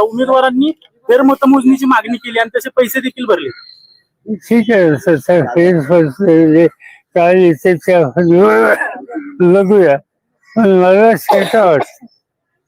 उमेदवारांनी फेरमतमोजणीची मागणी केली आणि तसे पैसे देखील भरले. ठीक आहे सर फेर काय पण मला शेता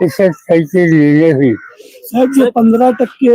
त्याच्यात काहीतरी लिहिलं होईल साहेब जे पंधरा टक्के